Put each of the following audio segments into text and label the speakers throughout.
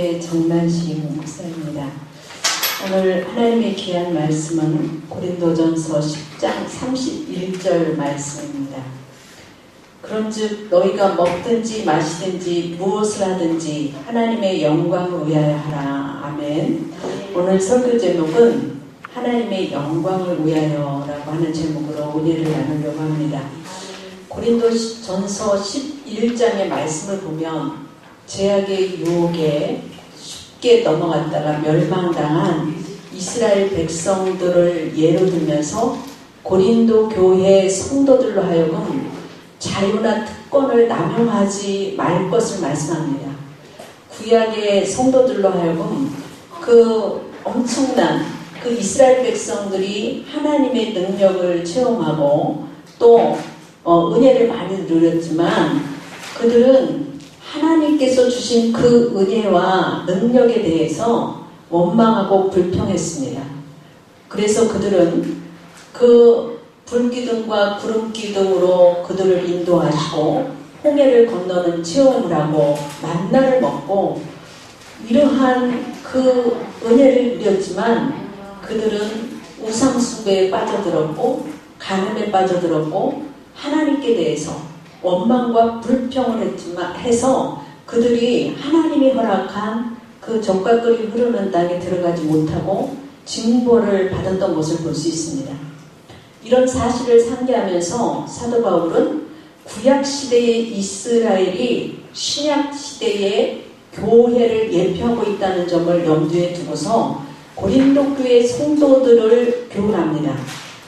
Speaker 1: 정만식 목사입니다. 오늘 하나님의 귀한 말씀은 고린도전서 10장 31절 말씀입니다. 그런즉 너희가 먹든지 마시든지 무엇을 하든지 하나님의 영광을 위하여 하라. 아멘. 오늘 설교 제목은 하나님의 영광을 위하여라고 하는 제목으로 은혜를 나누려고 합니다. 고린도전서 11장의 말씀을 보면 제약의 유혹에 쉽게 넘어갔다가 멸망당한 이스라엘 백성들을 예로 들면서 고린도 교회 성도들로 하여금 자유나 특권을 남용하지 말 것을 말씀합니다. 구약의 성도들로 하여금 그 엄청난 그 이스라엘 백성들이 하나님의 능력을 체험하고 또 어, 은혜를 많이 누렸지만 그들은 하나님께서 주신 그 은혜와 능력에 대해서 원망하고 불평했습니다. 그래서 그들은 그 불기둥과 구름기둥으로 그들을 인도하시고 홍해를 건너는 체험을 하고 만나를 먹고 이러한 그 은혜를 누렸지만 그들은 우상숭배에 빠져들었고 가늠에 빠져들었고 하나님께 대해서 원망과 불평을 했지만 해서 그들이 하나님이 허락한 그 적과거리 흐르는 땅에 들어가지 못하고 징벌을 받았던 것을 볼 수 있습니다. 이런 사실을 상기하면서 사도 바울은 구약 시대의 이스라엘이 신약 시대의 교회를 예표하고 있다는 점을 염두에 두고서 고린도 교회 성도들을 교훈합니다.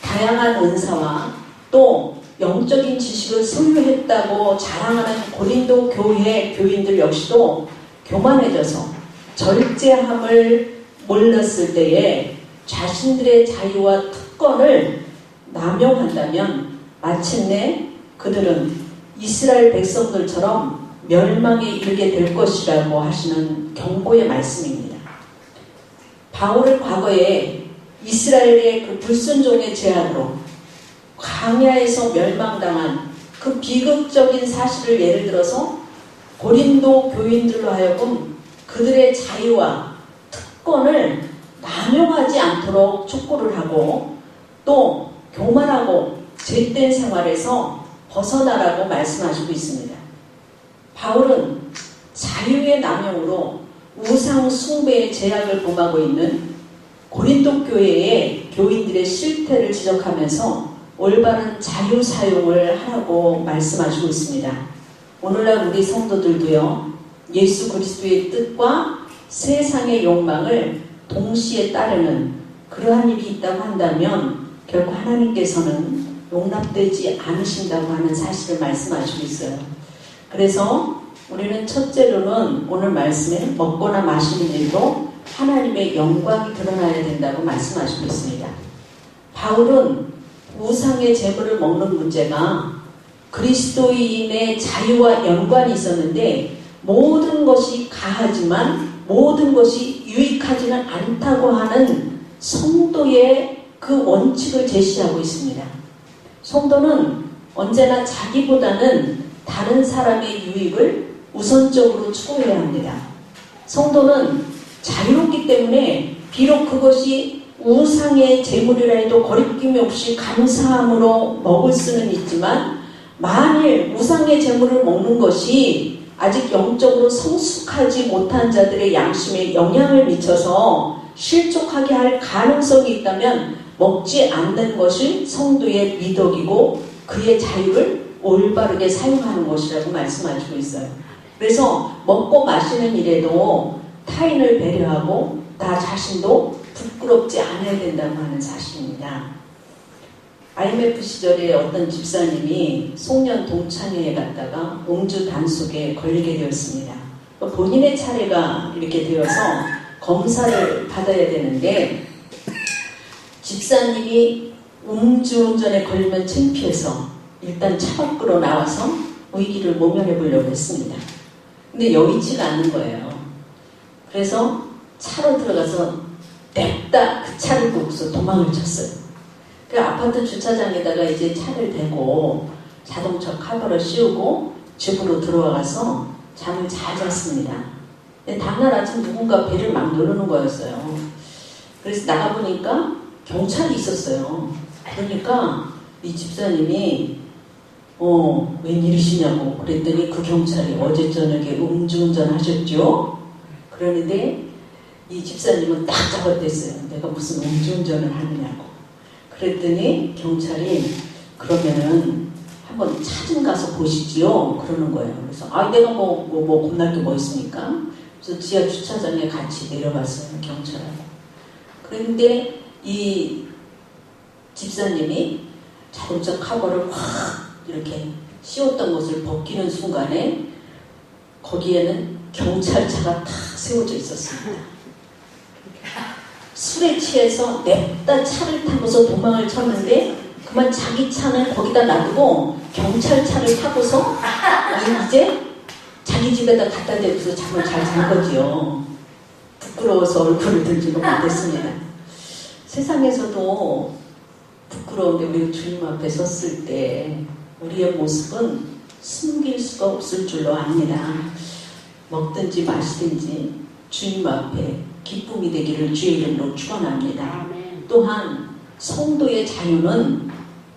Speaker 1: 다양한 은사와 또 영적인 지식을 소유했다고 자랑하는 고린도 교회 교인들 역시도 교만해져서 절제함을 몰랐을 때에 자신들의 자유와 특권을 남용한다면 마침내 그들은 이스라엘 백성들처럼 멸망에 이르게 될 것이라고 하시는 경고의 말씀입니다. 바울은 과거에 이스라엘의 그 불순종의 제한으로 광야에서 멸망당한 그 비극적인 사실을 예를 들어서 고린도 교인들로 하여금 그들의 자유와 특권을 남용하지 않도록 촉구를 하고 또 교만하고 죄된 생활에서 벗어나라고 말씀하시고 있습니다. 바울은 자유의 남용으로 우상 숭배의 제약을 범하고 있는 고린도 교회의 교인들의 실태를 지적하면서 올바른 자유 사용을 하라고 말씀하시고 있습니다. 오늘날 우리 성도들도요, 예수 그리스도의 뜻과 세상의 욕망을 동시에 따르는 그러한 일이 있다고 한다면 결코 하나님께서는 용납되지 않으신다고 하는 사실을 말씀하시고 있어요. 그래서 우리는 첫째로는 오늘 말씀에 먹거나 마시는 일도 하나님의 영광이 드러나야 된다고 말씀하시고 있습니다. 바울은 우상의 재물을 먹는 문제가 그리스도인의 자유와 연관이 있었는데 모든 것이 가하지만 모든 것이 유익하지는 않다고 하는 성도의 그 원칙을 제시하고 있습니다. 성도는 언제나 자기보다는 다른 사람의 유익을 우선적으로 추구해야 합니다. 성도는 자유롭기 때문에 비록 그것이 우상의 재물이라 해도 거리낌이 없이 감사함으로 먹을 수는 있지만 만일 우상의 재물을 먹는 것이 아직 영적으로 성숙하지 못한 자들의 양심에 영향을 미쳐서 실족하게 할 가능성이 있다면 먹지 않는 것이 성도의 미덕이고 그의 자유를 올바르게 사용하는 것이라고 말씀하시고 있어요. 그래서 먹고 마시는 일에도 타인을 배려하고 나 자신도 부끄럽지 않아야 된다고 하는 사실입니다. IMF 시절에 어떤 집사님이 송년 동창회에 갔다가 음주 단속에 걸리게 되었습니다. 본인의 차례가 이렇게 되어서 검사를 받아야 되는데 집사님이 음주운전에 걸리면 창피해서 일단 차 밖으로 나와서 위기를 모면해 보려고 했습니다. 근데 여의치가 않는 거예요. 그래서 차로 들어가서 냅다 그 차를 보고서 도망을 쳤어요. 그 아파트 주차장에다가 이제 차를 대고 자동차 카더를 씌우고 집으로 들어와서 잠을 잘 잤습니다. 근데 다음날 아침 누군가 배를 막 누르는 거였어요. 그래서 나가보니까 경찰이 있었어요. 그러니까 이 집사님이 어, 웬일이시냐고 그랬더니 그 경찰이 어제 저녁에 음주운전 하셨죠? 그러는데 이 집사님은 딱 잡아댔어요. 내가 무슨 음주운전을 하느냐고. 그랬더니 경찰이 그러면은 한번 찾은 가서 보시지요. 그러는 거예요. 그래서 아 내가 뭐 뭐 뭐 겁날 게 뭐 있습니까? 그래서 지하 주차장에 같이 내려갔어요. 경찰하고. 그런데 이 집사님이 자동차 카버를 확 이렇게 씌웠던 것을 벗기는 순간에 거기에는 경찰차가 탁 세워져 있었습니다. 술에 취해서 냅다 차를 타고서 도망을 쳤는데 그만 자기 차는 거기다 놔두고 경찰차를 타고서 이제 자기 집에다 갖다 대고서 잠을 잘 잔 거지요. 부끄러워서 얼굴을 들지도 못했습니다. 세상에서도 부끄러운데 우리 주님 앞에 섰을 때 우리의 모습은 숨길 수가 없을 줄로 압니다. 먹든지 마시든지 주님 앞에 기쁨이 되기를 주의 이름으로 축원합니다. 또한 성도의 자유는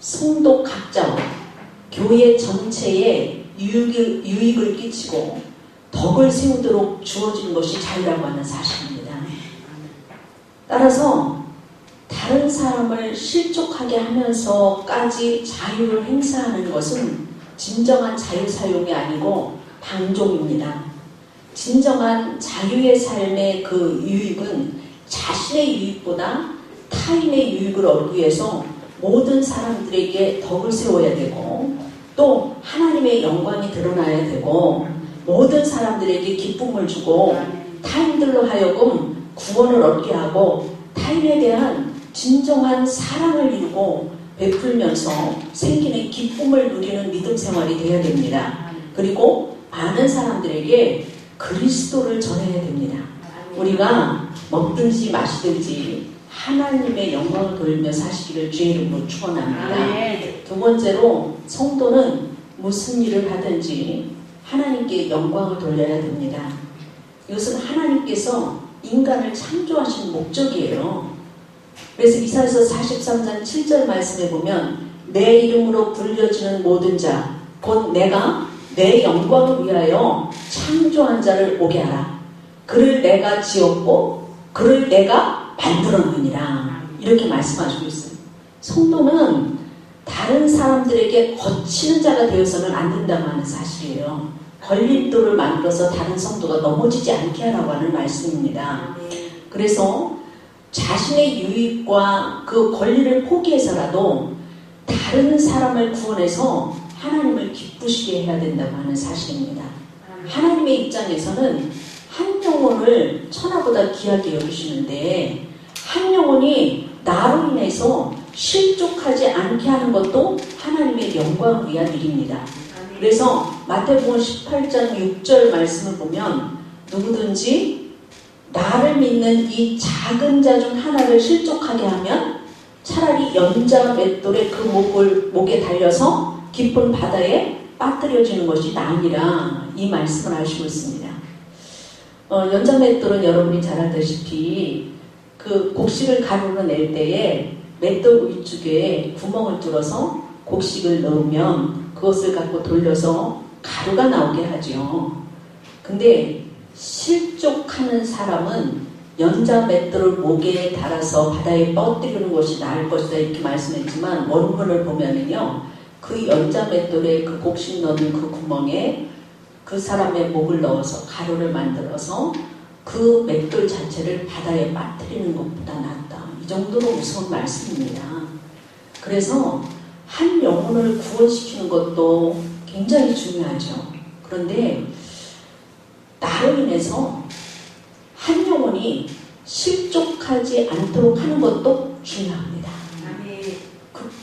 Speaker 1: 성도 각자와 교회 전체에 유익을, 유익을 끼치고 덕을 세우도록 주어진 것이 자유라고 하는 사실입니다. 따라서 다른 사람을 실족하게 하면서까지 자유를 행사하는 것은 진정한 자유 사용이 아니고 방종입니다. 진정한 자유의 삶의 그 유익은 자신의 유익보다 타인의 유익을 얻기 위해서 모든 사람들에게 덕을 세워야 되고 또 하나님의 영광이 드러나야 되고 모든 사람들에게 기쁨을 주고 타인들로 하여금 구원을 얻게 하고 타인에 대한 진정한 사랑을 이루고 베풀면서 생기는 기쁨을 누리는 믿음 생활이 되어야 됩니다. 그리고 많은 사람들에게 그리스도를 전해야 됩니다. 우리가 먹든지 마시든지 하나님의 영광을 돌리며 사시기를 주의 이름으로 축원합니다. 두 번째로 성도는 무슨 일을 하든지 하나님께 영광을 돌려야 됩니다. 이것은 하나님께서 인간을 창조하신 목적이에요. 그래서 이사에서 43장 7절 말씀에 보면 내 이름으로 불려지는 모든 자, 곧 내가 내 영광을 위하여 창조한 자를 오게 하라. 그를 내가 지었고 그를 내가 만들었느니라. 이렇게 말씀하시고 있어요. 성도는 다른 사람들에게 거치는 자가 되어서는 안 된다고 하는 사실이에요. 걸림돌을 만들어서 다른 성도가 넘어지지 않게 하라고 하는 말씀입니다. 그래서 자신의 유익과 그 권리를 포기해서라도 다른 사람을 구원해서 하나님을 기쁘시게 해야 된다고 하는 사실입니다. 하나님의 입장에서는 한 영혼을 천하보다 귀하게 여기시는데 한 영혼이 나로 인해서 실족하지 않게 하는 것도 하나님의 영광을 위한 일입니다. 그래서 마태복음 18장 6절 말씀을 보면 누구든지 나를 믿는 이 작은 자 중 하나를 실족하게 하면 차라리 연자 맷돌에 그 목을 목에 달려서 깊은 바다에 빠뜨려지는 것이 나으니라 이 말씀을 하시고 있습니다. 어, 연자 맷돌은 여러분이 잘 알다시피 그 곡식을 가루로 낼 때에 맷돌 위쪽에 구멍을 뚫어서 곡식을 넣으면 그것을 갖고 돌려서 가루가 나오게 하죠. 근데 실족하는 사람은 연자 맷돌을 목에 달아서 바다에 뻗뜨리는 것이 나을 것이다 이렇게 말씀했지만 원문을 보면은요 그 연자 맷돌에 그 곡식 넣는 그 구멍에 그 사람의 목을 넣어서 가루를 만들어서 그 맷돌 자체를 바다에 빠뜨리는 것보다 낫다 이 정도로 무서운 말씀입니다. 그래서 한 영혼을 구원시키는 것도 굉장히 중요하죠. 그런데 나로 인해서 한 영혼이 실족하지 않도록 하는 것도 중요합니다.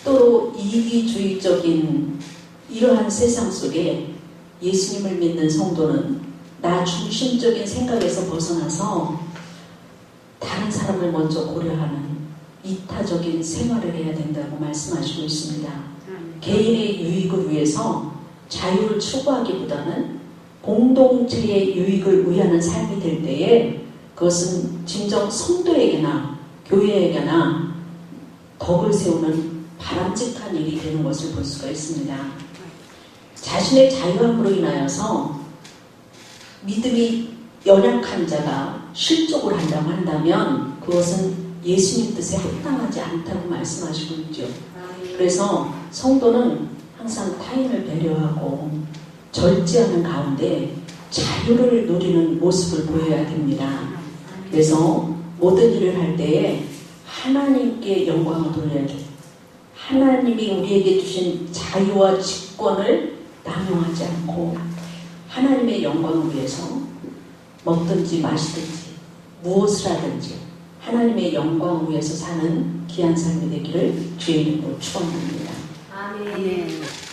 Speaker 1: 극도로 이기주의적인 이러한 세상 속에 예수님을 믿는 성도는 나 중심적인 생각에서 벗어나서 다른 사람을 먼저 고려하는 이타적인 생활을 해야 된다고 말씀하시고 있습니다. 개인의 유익을 위해서 자유를 추구하기보다는 공동체의 유익을 위하는 삶이 될 때에 그것은 진정 성도에게나 교회에게나 덕을 세우는 바람직한 일이 되는 것을 볼 수가 있습니다. 자신의 자유함으로 인하여서 믿음이 연약한 자가 실족을 한다고 한다면 그것은 예수님 뜻에 합당하지 않다고 말씀하시고 있죠. 그래서 성도는 항상 타인을 배려하고 절제하는 가운데 자유를 누리는 모습을 보여야 됩니다. 그래서 모든 일을 할 때에 하나님께 영광을 돌려야 돼. 하나님이 우리에게 주신 자유와 직권을 남용하지 않고 하나님의 영광을 위해서 먹든지 마시든지 무엇을 하든지 하나님의 영광을 위해서 사는 귀한 삶이 되기를 주의 이름으로 축원합니다.
Speaker 2: 아멘.